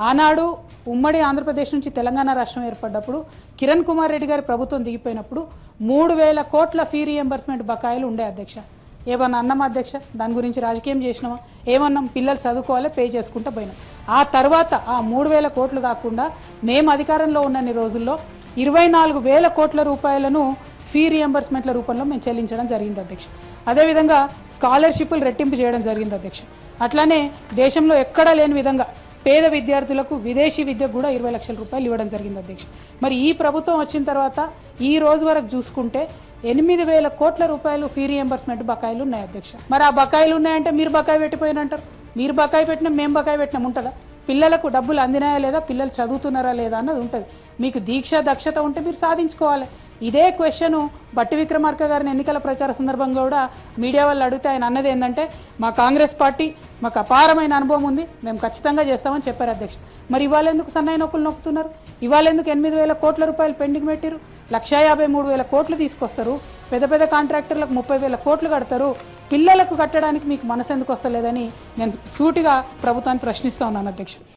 ఆనాడు ఉమ్మడి ఆంధ్రప్రదేశ్ నుంచి తెలంగాణ రాష్ట్రం ఏర్పడ్డప్పుడు కిరణ్ కుమార్ రెడ్డి గారి ప్రభుత్వం దిగిపోయినప్పుడు మూడు వేల కోట్ల ఫీ రియంబర్స్మెంట్ బకాయిలు ఉండే అధ్యక్ష. ఏమన్నా అన్నం అధ్యక్ష? దాని గురించి రాజకీయం చేసినామా? ఏమన్నాం పిల్లలు చదువుకోవాలి పే చేసుకుంటూ పోయినాం. ఆ తర్వాత ఆ మూడు వేల కోట్లు కాకుండా మేము అధికారంలో ఉన్నన్ని రోజుల్లో ఇరవై నాలుగు వేల కోట్ల రూపాయలను ఫీ రియంబర్స్మెంట్ల రూపంలో మేము చెల్లించడం జరిగింది అధ్యక్ష. అదేవిధంగా స్కాలర్షిప్లు రెట్టింపు చేయడం జరిగింది అధ్యక్ష. అట్లానే దేశంలో ఎక్కడా లేని విధంగా పేద విద్యార్థులకు విదేశీ విద్యకు కూడా ఇరవై లక్షల రూపాయలు ఇవ్వడం జరిగింది అధ్యక్ష. మరి ఈ ప్రభుత్వం వచ్చిన తర్వాత ఈ రోజు వరకు చూసుకుంటే ఎనిమిది వేల కోట్ల రూపాయలు ఫీ రియంబర్స్మెంట్ బకాయిలు ఉన్నాయి అధ్యక్ష. మరి ఆ బకాయిలు ఉన్నాయంటే మీరు బకాయి పెట్టిపోయినంటారు మీరు బకాయి పెట్టినా మేము బకాయి పెట్టినాం ఉంటుందా? పిల్లలకు డబ్బులు అందినాయా లేదా? పిల్లలు చదువుతున్నారా లేదా అన్నది ఉంటుంది. మీకు దీక్ష దక్షత ఉంటే మీరు సాధించుకోవాలి. ఇదే క్వశ్చను బట్టి విక్రమార్క గారిని ఎన్నికల ప్రచార సందర్భంగా కూడా మీడియా వాళ్ళు అడిగితే ఆయన అన్నది ఏంటంటే మా కాంగ్రెస్ పార్టీ మాకు అపారమైన అనుభవం ఉంది మేము ఖచ్చితంగా చేస్తామని చెప్పారు అధ్యక్ష మరి ఇవాళ ఎందుకు సన్నాయి నొక్కులు నొక్కుతున్నారు? ఇవాళ ఎందుకు ఎనిమిది వేల కోట్ల రూపాయలు పెండింగ్ పెట్టారు లక్షా యాభై మూడు వేల కోట్లు తీసుకొస్తారు. పెద్ద పెద్ద కాంట్రాక్టర్లకు ముప్పై వేల కోట్లు కడతారు. పిల్లలకు కట్టడానికి మీకు మనసు ఎందుకు వస్తలేదని నేను సూటిగా ప్రభుత్వాన్ని ప్రశ్నిస్తా ఉన్నాను అధ్యక్ష